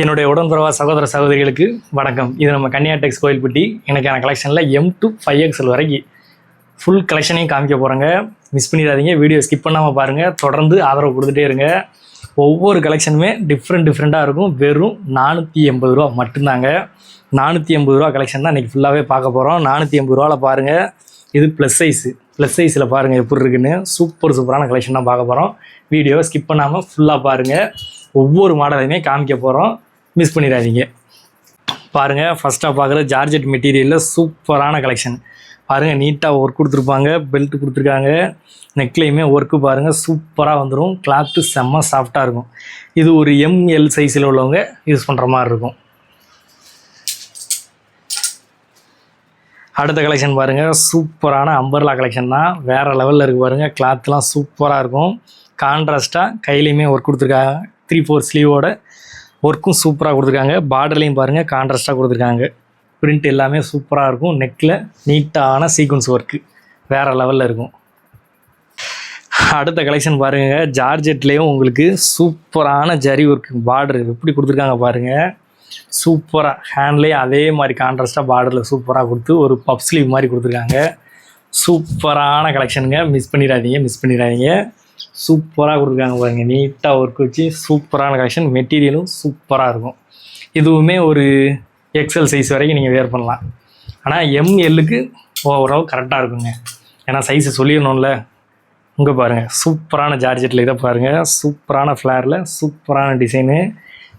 என்னுடைய உடன்பிறவா சகோதர சகோதரிகளுக்கு வணக்கம். இது நம்ம கன்னியா டெக்ஸ் கோயில்பட்டி. எனக்கான கலெக்ஷனில் எம் டு ஃபைவ் எக்ஸல் வரைக்கும் ஃபுல் கலெக்ஷனையும் காமிக்க போகிறேங்க மிஸ் பண்ணிடாதீங்க. வீடியோ ஸ்கிப் பண்ணாமல் பாருங்கள் தொடர்ந்து ஆதரவு கொடுத்துட்டே இருங்க. ஒவ்வொரு கலெக்ஷனுமே டிஃப்ரெண்ட் டிஃப்ரெண்ட்டாக இருக்கும். வெறும் நானூற்றி எண்பது ரூபா மட்டும்தாங்க. நானூற்றி எண்பது ரூபா கலெக்ஷன் தான் இன்றைக்கி ஃபுல்லாகவே பார்க்க போகிறோம் நானூற்றி எண்பது ரூபாவில் பாருங்கள் இது ப்ளஸ் சைஸு ப்ளஸ் சைஸில் பாருங்கள் எப்படி இருக்குன்னு. சூப்பர் சூப்பரான கலெக்ஷன் தான் பார்க்க போகிறோம் வீடியோவை ஸ்கிப் பண்ணாமல் ஃபுல்லாக பாருங்கள் ஒவ்வொரு மாடலையுமே காமிக்க போகிறோம் மிஸ் பண்ணிடாதீங்க. பாருங்கள் ஃபஸ்ட்டாக பார்க்குற ஜார்ஜெட் மெட்டீரியலில் சூப்பரான கலெக்ஷன் பாருங்கள் நீட்டாக ஒர்க் கொடுத்துருப்பாங்க பெல்ட் கொடுத்துருக்காங்க. நெக்லையுமே ஒர்க்கு பாருங்கள் சூப்பராக வந்துடும் கிளாத்து செம்ம சாஃப்டாக இருக்கும். இது ஒரு எம்எல் சைஸில் உள்ளவங்க யூஸ் பண்ணுற மாதிரி இருக்கும். அடுத்த கலெக்ஷன் பாருங்கள் சூப்பரான அம்பர்லா கலெக்ஷன் தான். வேறு லெவலில் இருக்குது பாருங்கள் கிளாத்லாம் சூப்பராக இருக்கும். கான்ட்ராஸ்ட்டாக கையிலையுமே ஒர்க் கொடுத்துருக்காங்க த்ரீ ஃபோர் ஸ்லீவோட ஒர்க்கும் சூப்பராக கொடுத்துருக்காங்க. பார்டர்லையும் பாருங்கள் கான்ட்ராஸ்ட்டாக கொடுத்துருக்காங்க. பிரிண்ட் எல்லாமே சூப்பராக இருக்கும். நெக்கில் நீட்டான சீக்வன்ஸ் ஒர்க்கு வேறு லெவலில் இருக்கும். அடுத்த கலெக்ஷன் பாருங்க ஜார்ஜெட்லேயும் உங்களுக்கு சூப்பரான ஜரி ஒர்க் பார்டர் எப்படி கொடுத்துருக்காங்க பாருங்கள் சூப்பராக ஹேண்ட்லேயும் அதே மாதிரி கான்ட்ராஸ்ட்டாக பார்டரில் சூப்பராக கொடுத்து ஒரு பப் ஸ்லீவ் மாதிரி கொடுத்துருக்காங்க. சூப்பரான கலெக்ஷனுங்க மிஸ் பண்ணிடாதீங்க மிஸ் பண்ணிடாதீங்க. சூப்பராக கொடுத்துருக்காங்க பாருங்கள் நீட்டாக ஒர்க் வச்சு சூப்பரான கலெக்ஷன் மெட்டீரியலும் சூப்பராக இருக்கும். இதுவுமே ஒரு எக்ஸல் சைஸ் வரைக்கும் நீங்கள் வேர் பண்ணலாம். ஆனால் எம்எல்லுக்கு ஓவரால் கரெக்டாக இருக்குங்க. ஏன்னா சைஸை சொல்லிடணும்ல. இங்கே பாருங்கள் சூப்பரான ஜார்ஜெட்டில் இதை பாருங்கள் சூப்பரான ஃப்ளேரில் சூப்பரான டிசைனு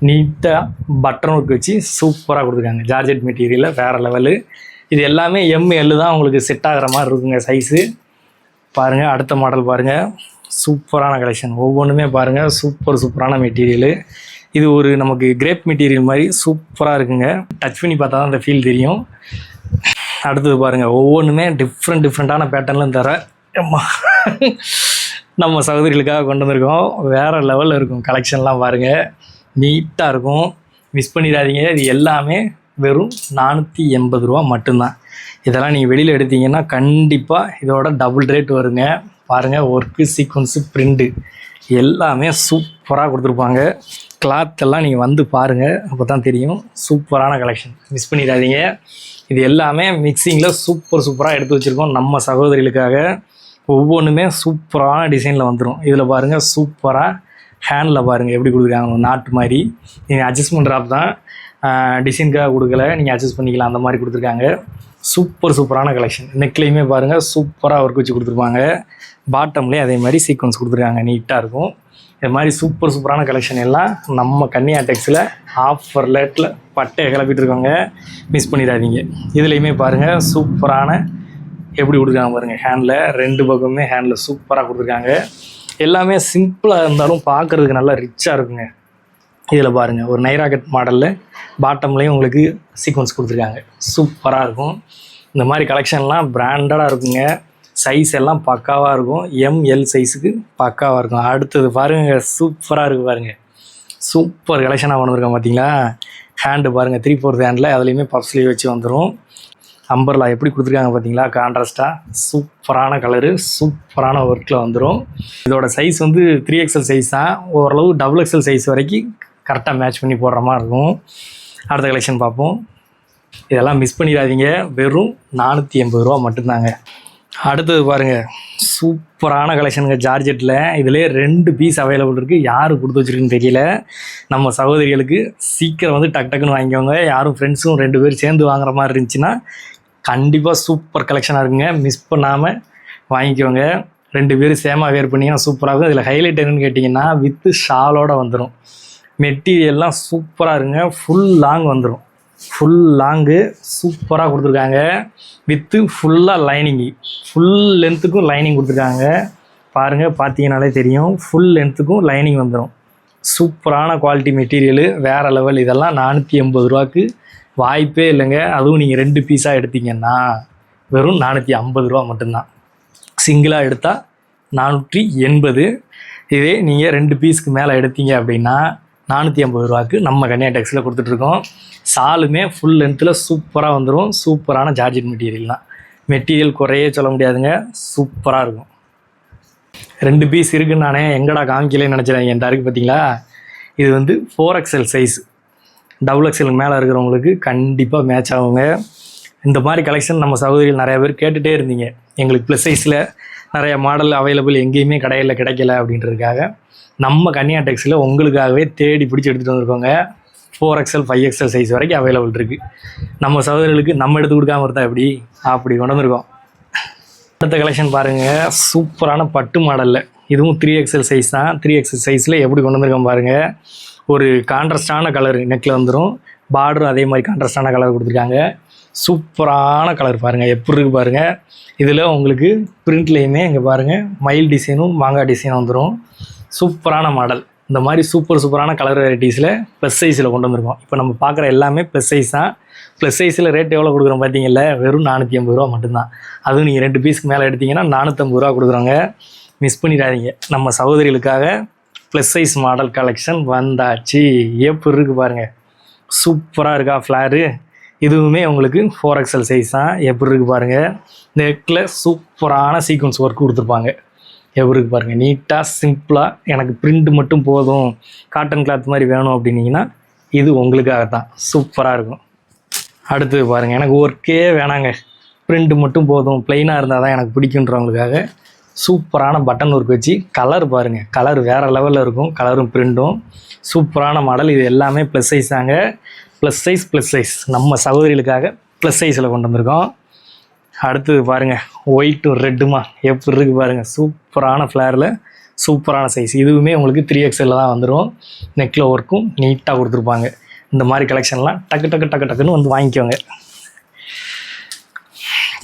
நீட்டாக பட்டன் ஒர்க் வச்சு சூப்பராக கொடுத்துருக்காங்க. ஜார்ஜெட் மெட்டீரியலில் வேறு லெவலு இது எல்லாமே எம் எல்லு தான் உங்களுக்கு செட் ஆகிற மாதிரி இருக்குங்க சைஸு பாருங்கள் அடுத்த மாடல் பாருங்கள் சூப்பரான கலெக்ஷன் ஒவ்வொன்றுமே பாருங்கள் சூப்பர் சூப்பரான மெட்டீரியலு இது ஒரு நமக்கு கிரேப் மெட்டீரியல் மாதிரி சூப்பராக இருக்குங்க. டச் பண்ணி பார்த்தா தான் அந்த ஃபீல் தெரியும். அடுத்தது பாருங்கள் ஒவ்வொன்றுமே டிஃப்ரெண்ட் டிஃப்ரெண்ட்டான பேட்டர்னில் தர அம்மா. நம்ம சகோதரிகளுக்காக கொண்டு வந்திருக்கோம். வேறு லெவலில் இருக்கும் கலெக்ஷன்லாம் பாருங்கள் நீட்டாக இருக்கும். மிஸ் பண்ணிடாதீங்க. இது எல்லாமே வெறும் நானூற்றி எண்பது ரூபா மட்டும்தான். இதெல்லாம் நீங்கள் வெளியில் எடுத்தீங்கன்னா கண்டிப்பாக இதோட டபுள் ரேட் வருங்க. பாருங்கள் ஒர்க்கு சீக்வன்ஸு ப்ரிண்ட்டு எல்லாமே சூப்பராக கொடுத்துருப்பாங்க. கிளாத் எல்லாம் நீங்கள் வந்து பாருங்கள் அப்போ தான் தெரியும். சூப்பரான கலெக்ஷன் மிஸ் பண்ணிடாதீங்க. இது எல்லாமே மிக்சிங்கில் சூப்பர் சூப்பராக எடுத்து வச்சுருக்கோம் நம்ம சகோதரிகளுக்காக. ஒவ்வொன்றுமே சூப்பரான டிசைனில் வந்துடும் இதில் பாருங்கள் சூப்பராக ஹேண்டில் பாருங்கள் எப்படி கொடுக்குறாங்க நாட்டு மாதிரி. நீங்கள் அட்ஜஸ்ட்மெண்ட் ட்ராப் தான். டிசைனுக்காக கொடுக்கல நீங்கள் அட்ஜஸ்ட் பண்ணிக்கலாம் அந்த மாதிரி கொடுத்துருக்காங்க. சூப்பர் சூப்பரான கலெக்ஷன் நெக்லையுமே பாருங்கள் சூப்பராக ஒர்க் வச்சு கொடுத்துருப்பாங்க. பாட்டம்லேயும் அதே மாதிரி சீக்வன்ஸ் கொடுத்துருக்காங்க. நீட்டாக இருக்கும். இது மாதிரி சூப்பர் சூப்பரான கலெக்ஷன் எல்லாம் நம்ம கன்னியா டெக்ஸில் ஆஃபர் லேட்டில் பட்டையை கிளப்பிட்டு இருக்கோங்க மிஸ் பண்ணிடாதீங்க. இதுலேயுமே பாருங்கள் சூப்பரான எப்படி கொடுக்குறாங்க பாருங்கள் ஹேண்டில் ரெண்டு பக்கமுமே ஹேண்டில் சூப்பராக கொடுத்துருக்காங்க. எல்லாமே சிம்பிளாக இருந்தாலும் பார்க்குறதுக்கு நல்லா ரிச்சாக இருக்குங்க. இதில் பாருங்கள் ஒரு நைராகட் மாடலில் பாட்டம்லேயும் உங்களுக்கு சீக்வன்ஸ் கொடுத்துருக்காங்க. சூப்பராக இருக்கும். இந்த மாதிரி கலெக்ஷன்லாம் பிராண்டடாக இருக்குங்க. சைஸ் எல்லாம் பக்காவாக இருக்கும். எம்எல் சைஸுக்கு பக்காவாக இருக்கும். அடுத்தது பாருங்கள் சூப்பராக இருக்குது பாருங்கள் சூப்பர் கலெக்ஷனாக வந்துருக்கேன் பார்த்தீங்களா ஹேண்டு பாருங்கள் த்ரீ ஃபோர்த் ஹேண்டில் அதுலேயுமே பஃப் ஸ்லீவ் வச்சு வந்துடும் அம்பர்லா எப்படி கொடுத்துருக்காங்க பார்த்தீங்களா கான்ட்ராஸ்ட்டாக சூப்பரான கலரு சூப்பரான ஒர்க்கில் வந்துடும் இதோட சைஸ் வந்து த்ரீ எக்ஸல் சைஸ் தான். ஓரளவு டபுள் எக்ஸல் சைஸ் வரைக்கும் கரெக்டாக மேட்ச் பண்ணி போடுற மாதிரி இருக்கும். அடுத்த கலெக்ஷன் பார்ப்போம். இதெல்லாம் மிஸ் பண்ணிடாதீங்க. வெறும் நானூற்றி எண்பது ரூபா மட்டும்தாங்க. அடுத்தது பாருங்கள் சூப்பரான கலெக்ஷனுங்க ஜார்ஜெட்டில் இதிலே ரெண்டு பீஸ் அவைலபிள் இருக்குது யார் கொடுத்து வச்சுருக்குன்னு தெரியல. நம்ம சகோதரிகளுக்கு சீக்கிரம் வந்து டக் டக்குன்னு வாங்கிக்கோங்க. யாரும் ஃப்ரெண்ட்ஸும் ரெண்டு பேரும் சேர்ந்து வாங்குற மாதிரி இருந்துச்சுன்னா கண்டிப்பாக சூப்பர் கலெக்ஷனாக இருக்குங்க. மிஸ் பண்ணாமல் வாங்கிக்கோங்க. ரெண்டு பேரும் சேமாக வேர் பண்ணிங்கன்னா சூப்பராக இருக்கும். இதில் ஹைலைட் என்னன்னு கேட்டிங்கன்னா வித்து ஷாலோடு வந்துடும் மெட்டீரியல்லாம் சூப்பராக இருங்க ஃபுல் லாங் வந்துடும் ஃபுல் லாங்கு சூப்பராக கொடுத்துருக்காங்க. வித்து ஃபுல்லாக லைனிங்கு ஃபுல் லென்த்துக்கும் லைனிங் கொடுத்துருக்காங்க. பாருங்கள் பார்த்தீங்கனாலே தெரியும். ஃபுல் லென்த்துக்கும் லைனிங் வந்துடும் சூப்பரான குவாலிட்டி மெட்டீரியலு வேறு லெவல் இதெல்லாம் நானூற்றி எண்பது ரூபாக்கு வாய்ப்பே இல்லைங்க. அதுவும் நீங்கள் ரெண்டு பீஸாக எடுத்தீங்கன்னா வெறும் நானூற்றி ஐம்பது ரூபா மட்டும்தான். சிங்கிளாக எடுத்தால் நானூற்றி எண்பது. இதே நீங்கள் ரெண்டு பீஸ்க்கு மேலே எடுத்தீங்க அப்படின்னா நானூற்றி ஐம்பது ரூபாக்கு நம்ம கன்னியா டெக்ஸில் கொடுத்துட்ருக்கோம். சாலுமே ஃபுல் லென்த்தில் சூப்பராக வந்துடும் சூப்பரான ஜார்ஜெட் மெட்டீரியல் தான். மெட்டீரியல் குறையே சொல்ல முடியாதுங்க. சூப்பராக இருக்கும். ரெண்டு பீஸ் இருக்குன்னு நானே எங்கடா காமிக்கலன்னு நினச்சிடேன் என் இருக்கு பார்த்தீங்களா இது வந்து four XL size double XL மேலே இருக்கிறவங்களுக்கு கண்டிப்பாக மேட்ச் ஆகுங்க. இந்த மாதிரி கலெக்ஷன் நம்ம சகோதரிகள் நிறையா பேர் கேட்டுகிட்டே இருந்தீங்க. எங்களுக்கு ப்ளஸ் சைஸில் நிறைய மாடல் அவைலபிள் எங்கேயுமே கடையில் கிடைக்கல அப்படின்றதுக்காக நம்ம கன்னியா டெக்ஸில் உங்களுக்காகவே தேடி பிடிச்சி எடுத்துகிட்டு வந்திருக்கோங்க. Four XL five XL size வரைக்கும் அவைலபிள் இருக்குது நம்ம சகோதரிகளுக்கு நம்ம எடுத்து கொடுக்காம இருந்தால் எப்படி? அப்படி கொண்டு வந்திருக்கோம். அடுத்த கலெக்ஷன் பாருங்கள் சூப்பரான பட்டு மாடலில் இதுவும் த்ரீ எக்ஸல் சைஸ் தான். த்ரீ எக்ஸல் சைஸில் எப்படி கொண்டு வந்திருக்கோம் பாருங்கள் ஒரு கான்ட்ராஸ்டான கலர் நெக்கில் வந்துடும் பார்டரும் அதே மாதிரி கான்ட்ராஸ்டான கலர் கொடுத்துருக்காங்க. சூப்பரான கலர் பாருங்கள் எப்படி இருக்குது பாருங்கள் இதில் உங்களுக்கு பிரிண்ட்லேயுமே இங்கே பாருங்கள் மயில் டிசைனும் மாங்காய் டிசைனும் வந்துடும் சூப்பரான மாடல் இந்த மாதிரி சூப்பர் சூப்பரான கலர் வெரைட்டிஸில் ப்ளஸ் சைஸில் கொண்டு வந்திருக்கோம். இப்போ நம்ம பார்க்குற எல்லாமே ப்ளஸ் சைஸ் தான். ப்ளஸ் சைஸில் ரேட் எவ்வளோ கொடுக்குறோம் பார்த்தீங்கல்ல வெறும் நானூற்றி ஐம்பது ரூபா மட்டும்தான். அதுவும் நீங்கள் ரெண்டு பீஸ்க்கு மேலே எடுத்தீங்கன்னா நானூற்றம்பது ரூபா கொடுக்குறோங்க. மிஸ் பண்ணிடாதீங்க. நம்ம சகோதரிகளுக்காக ப்ளஸ் சைஸ் மாடல் கலெக்ஷன் வந்தாச்சு. எப்படி இருக்குது பாருங்கள் சூப்பராக இருக்கா ஃப்ளாரு இதுவுமே உங்களுக்கு ஃபோர் எக்ஸல் சைஸ் தான். எப்படி இருக்குது பாருங்கள் நெக்கில் சூப்பரான சீக்வன்ஸ் ஒர்க் கொடுத்துருப்பாங்க. எப்படி இருக்குது பாருங்கள் நீட்டாக சிம்பிளாக எனக்கு பிரிண்ட் மட்டும் போதும். காட்டன் கிளாத் மாதிரி வேணும் அப்படின்னீங்கன்னா இது உங்களுக்காக தான் சூப்பராக இருக்கும். அடுத்தது பாருங்கள் எனக்கு ஒர்க்கே வேணாங்க. பிரிண்ட் மட்டும் போதும். ப்ளைனாக இருந்தால் தான் எனக்கு பிடிக்குன்றவங்களுக்காக சூப்பரான பட்டன் ஒர்க் வச்சு கலர் பாருங்கள் கலர் வேறு லெவலில் இருக்கும். கலரும் பிரிண்ட்டும் சூப்பரான மாடல். இது எல்லாமே ப்ளஸ் சைஸ் தாங்க. ப்ளஸ் சைஸ் ப்ளஸ் சைஸ் நம்ம சகோதரிகளுக்காக ப்ளஸ் சைஸில் கொண்டு வந்திருக்கோம். அடுத்தது பாருங்கள் ஒயிட்டும் ரெட்டுமா எப்படி இருக்குது பாருங்கள் சூப்பரான ஃப்ளேரில் சூப்பரான சைஸ் இதுவுமே உங்களுக்கு த்ரீ எக்ஸ்எல்ல தான் வந்துடும் நெக்கில் ஒர்க்கும் நீட்டாக கொடுத்துருப்பாங்க. இந்த மாதிரி கலெக்ஷன்லாம் டக்கு டக்கு டக்கு டக்குன்னு வந்து வாங்கிக்கோங்க.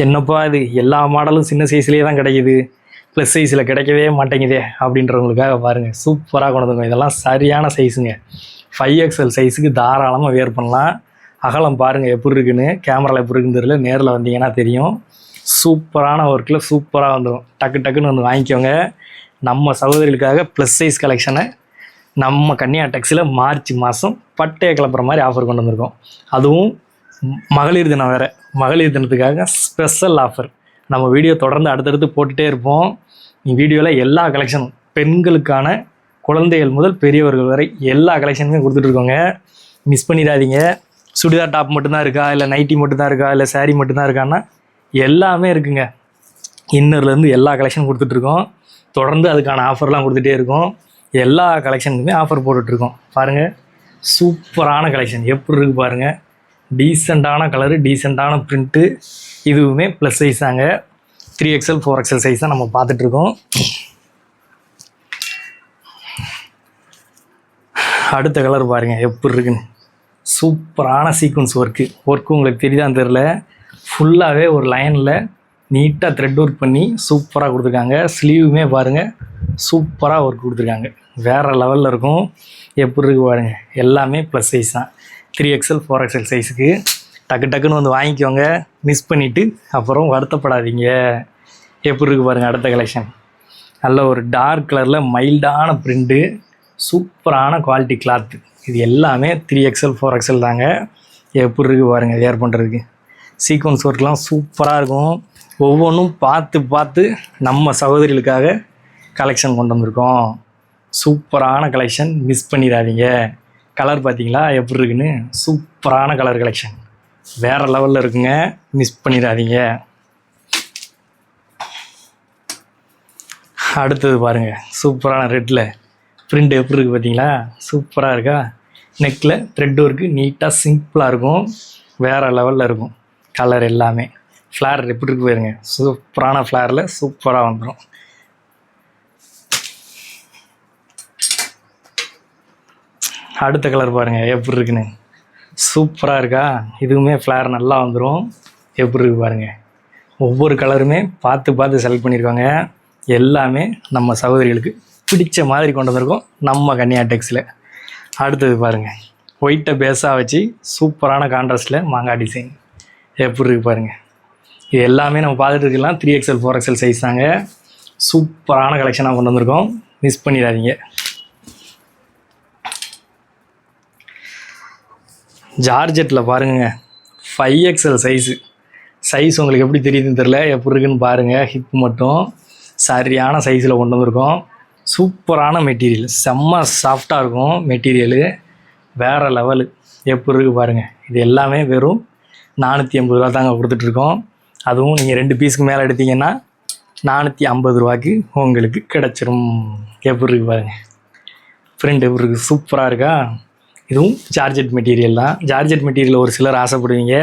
என்னப்பா இது? எல்லா மாடலும் சின்ன சைஸ்லேயே தான் கிடைக்குது. ப்ளஸ் சைஸில் கிடைக்கவே மாட்டேங்குதே அப்படின்றவங்களுக்காக பாருங்கள் சூப்பராக கொண்டு வந்துருக்கோம். இதெல்லாம் சரியான சைஸுங்க ஃபைவ் எக்ஸ்எல் சைஸுக்கு தாராளமாக வேர் பண்ணலாம். அகலம் பாருங்கள் எப்படி இருக்குன்னு. கேமராவில் எப்படி இருக்குன்னு தெரியல. நேரில் வந்தீங்கன்னா தெரியும். சூப்பரான ஒர்க்கில் சூப்பராக வந்துடும் டக்கு டக்குன்னு வந்து வாங்கிக்கோங்க. நம்ம சகோதரிகளுக்காக ப்ளஸ் சைஸ் கலெக்ஷனை நம்ம கன்னியா டெக்ஸில் மார்ச் மாதம் பட்டையை கிளப்புற மாதிரி ஆஃபர் கொண்டு வந்திருக்கோம். அதுவும் மகளிர் தினம் வேறு. மகளிர் தினத்துக்காக ஸ்பெஷல் ஆஃபர் நம்ம வீடியோ தொடர்ந்து அடுத்தடுத்து போட்டுகிட்டே இருப்போம். வீடியோவில் எல்லா கலெக்ஷனும் பெண்களுக்கான குழந்தைகள் முதல் பெரியவர்கள் வரை எல்லா கலெக்ஷனுமே கொடுத்துட்ருக்கோங்க. மிஸ் பண்ணிடாதீங்க. சுடிதார் டாப் மட்டும்தான் இருக்கா? இல்லை நைட்டி மட்டும்தான் இருக்கா? இல்லை சாரீ மட்டும்தான் இருக்கான்னா எல்லாமே இருக்குங்க. இன்னர்லேருந்து எல்லா கலெக்ஷன் கொடுத்துட்ருக்கோம். தொடர்ந்து அதுக்கான ஆஃபர்லாம் கொடுத்துட்டே இருக்கோம். எல்லா கலெக்ஷனுக்குமே ஆஃபர் போட்டுட்ருக்கோம். பாருங்கள் சூப்பரான கலெக்ஷன் எப்படி இருக்குது பாருங்கள் டீசெண்டான கலரு டீசெண்டான ப்ரிண்ட்டு இதுவுமே ப்ளஸ் சைஸ் தாங்க. Three XL four XL size தான் நம்ம பார்த்துட்ருக்கோம். அடுத்த கலர் பாருங்கள் எப்படி இருக்குன்னு. சூப்பரான சீக்வன்ஸ் ஒர்க்கு ஒர்க்கு உங்களுக்கு தெரியுதான்னு தெரில ஃபுல்லாகவே ஒரு லைனில் நீட்டாக த்ரெட் ஒர்க் பண்ணி சூப்பராக கொடுத்துருக்காங்க. ஸ்லீவுமே பாருங்கள் சூப்பராக ஒர்க் கொடுத்துருக்காங்க. வேறு லெவலில் இருக்கும். எப்படி இருக்கு பாருங்கள் எல்லாமே ப்ளஸ் சைஸ் தான். த்ரீ எக்ஸ்எல் ஃபோர் எக்ஸ்எல் சைஸுக்கு டக்கு டக்குன்னு வந்து வாங்கிக்கோங்க. மிஸ் பண்ணிவிட்டு அப்புறம் வருத்தப்படாதீங்க. எப்படி இருக்கு பாருங்கள் அடுத்த கலெக்ஷன் நல்ல ஒரு டார்க் கலரில் மைல்டான பிரிண்ட்டு சூப்பரான குவாலிட்டி கிளாத்து இது எல்லாமே த்ரீ எக்ஸ்எல் ஃபோர் எக்ஸ்எல் தாங்க. எப்படி இருக்குது பாருங்கள் வேர் பண்ணுறதுக்கு சீக்வன்ஸ் ஒர்க்லாம் சூப்பராக இருக்கும். ஒவ்வொன்றும் பார்த்து பார்த்து நம்ம சகோதரிகளுக்காக கலெக்ஷன் கொண்டு வந்திருக்கோம். சூப்பரான கலெக்ஷன் மிஸ் பண்ணிடாதீங்க. கலர் பார்த்தீங்களா? எப்படி இருக்குன்னு? சூப்பரான கலர் கலெக்ஷன் வேறு லெவலில் இருக்குங்க. மிஸ் பண்ணிடாதீங்க. அடுத்தது பாருங்கள் சூப்பரான ரெட்டில் பிரிண்ட் எப்படி இருக்குது பார்த்தீங்களா? சூப்பராக இருக்கா? நெக்கில் த்ரெட் ஒர்க்கு நீட்டாக சிம்பிளாக இருக்கும். வேறு லெவலில் இருக்கும். கலர் எல்லாமே. ஃப்ளார் எப்படி இருக்கு பாருங்க. சூப்பரான ஃப்ளாரில் சூப்பராக வந்துடும் அடுத்த கலர் பாருங்கள் எப்படி இருக்குன்னு. சூப்பராக இருக்கா? இதுவுமே ஃப்ளார் நல்லா வந்துடும் எப்படி இருக்கு பாருங்கள் ஒவ்வொரு கலருமே பார்த்து பார்த்து செலக்ட் பண்ணியிருக்காங்க. எல்லாமே நம்ம சகோதரிகளுக்கு பிடிச்ச மாதிரி கொண்டு வந்திருக்கோம் நம்ம கன்னியா டெக்ஸில் அடுத்தது பாருங்கள் ஒயிட்டை பேஸாக வச்சு சூப்பரான கான்ட்ராஸ்டில் மாங்காய் டிசைன் எப்படி இருக்கு பாருங்கள் இது எல்லாமே நம்ம பார்த்துட்டு இருக்கலாம். Three XL four XL size தாங்க. சூப்பரான கலெக்ஷனாக கொண்டு வந்திருக்கோம். மிஸ் பண்ணிடாதீங்க. ஜார்ஜெட்டில் பாருங்க. ஃபைவ் எக்ஸ்எல் சைஸு சைஸ் உங்களுக்கு எப்படி தெரியுதுன்னு தெரில எப்படி இருக்குன்னு பாருங்கள் ஹிப் மட்டும் சரியான சைஸில் கொண்டு வந்திருக்கோம். சூப்பரான மெட்டீரியல் செம்ம சாஃப்டாக இருக்கும் மெட்டீரியலு வேறு லெவலு எப்படி இருக்குது பாருங்கள் இது எல்லாமே வெறும் நானூற்றி ஐம்பது ரூபா தாங்க கொடுத்துட்ருக்கோம் அதுவும் நீங்கள் ரெண்டு பீஸுக்கு மேலே எடுத்தீங்கன்னா நானூற்றி ஐம்பது ரூபாய்க்கு உங்களுக்கு கிடச்சிரும். எப்படி இருக்குது பாருங்கள் ஃப்ரெண்ட் எப்படி இருக்குது சூப்பராக இருக்கா? இதுவும் ஜார்ஜெட் மெட்டீரியல் தான். ஜார்ஜெட் மெட்டீரியல் ஒரு சிலர் ஆசைப்படுவீங்க.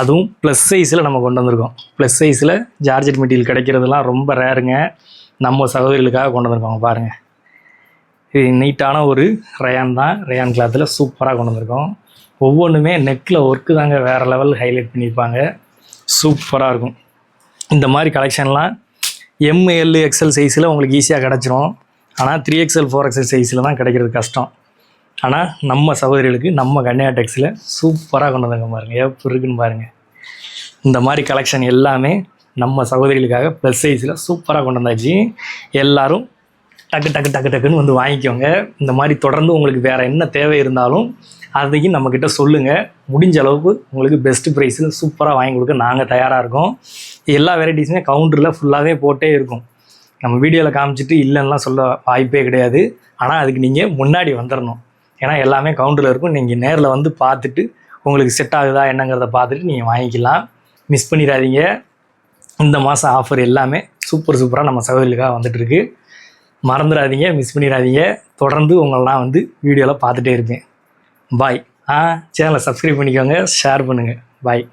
அதுவும் ப்ளஸ் சைஸில் நம்ம கொண்டு வந்திருக்கோம். ப்ளஸ் சைஸில் ஜார்ஜெட் மெட்டீரியல் கிடைக்கிறதுலாம் ரொம்ப ரேருங்க நம்ம சகோதரிகளுக்காக கொண்டு வந்திருக்கோம். பாருங்கள் இது நீட்டான ஒரு ரயான் தான். ரயான் கிளாத்தில் சூப்பராக கொண்டு வந்திருக்கோம். ஒவ்வொன்றுமே நெக்கில் ஒர்க்கு தாங்க வேறு லெவல் ஹைலைட் பண்ணியிருப்பாங்க. சூப்பராக இருக்கும். இந்த மாதிரி கலெக்ஷன்லாம் எம்எல் எக்ஸ்எல் சைஸில் உங்களுக்கு ஈஸியாக கிடச்சிரும். ஆனால் த்ரீ எக்ஸ்எல் ஃபோர் எக்ஸ்எல் சைஸில் தான் கிடைக்கிறது கஷ்டம். ஆனால் நம்ம சகோதரிகளுக்கு நம்ம கன்னியா டெக்ஸில் சூப்பராக கொண்டு வந்தாங்க பாருங்கள் எப்படி இருக்குன்னு பாருங்கள் இந்த மாதிரி கலெக்ஷன் எல்லாமே நம்ம சகோதரிகளுக்காக ப்ளஸ் சைஸில் சூப்பராக கொண்டு வந்தாச்சு. எல்லோரும் டக்கு டக்கு டக்கு டக்குன்னு வந்து வாங்கிக்கோங்க. இந்த மாதிரி தொடர்ந்து உங்களுக்கு வேறு என்ன தேவை இருந்தாலும் அதையும் நம்மக்கிட்ட சொல்லுங்கள் முடிஞ்ச அளவுக்கு உங்களுக்கு பெஸ்ட் ப்ரைஸில் சூப்பராக வாங்கி கொடுக்க நாங்கள் தயாராக இருக்கோம். எல்லா வெரைட்டிஸுமே கவுண்டரில் ஃபுல்லாகவே போட்டே இருக்கும். நம்ம வீடியோவில் காமிச்சிட்டு இல்லைன்னா சொல்ல வாய்ப்பே கிடையாது. ஆனால் அதுக்கு நீங்கள் முன்னாடி வந்துடணும் ஏன்னா எல்லாமே கவுண்டரில் இருக்கும். நீங்கள் நேரில் வந்து பார்த்துட்டு உங்களுக்கு செட் ஆகுதா என்னங்கிறத பார்த்துட்டு நீங்கள் வாங்கிக்கலாம். மிஸ் பண்ணிடாதீங்க. இந்த மாதம் ஆஃபர் எல்லாமே சூப்பர் சூப்பராக நம்ம சகோதரிகளுக்காக வந்துட்டுருக்கு மறந்துடாதீங்க மிஸ் பண்ணிடாதீங்க. தொடர்ந்து உங்களெலாம் வந்து வீடியோவில் பார்த்துட்டே இருப்பேன். பாய் ஆ சேனலை சப்ஸ்கிரைப் பண்ணிக்கோங்க ஷேர் பண்ணுங்கள் பாய்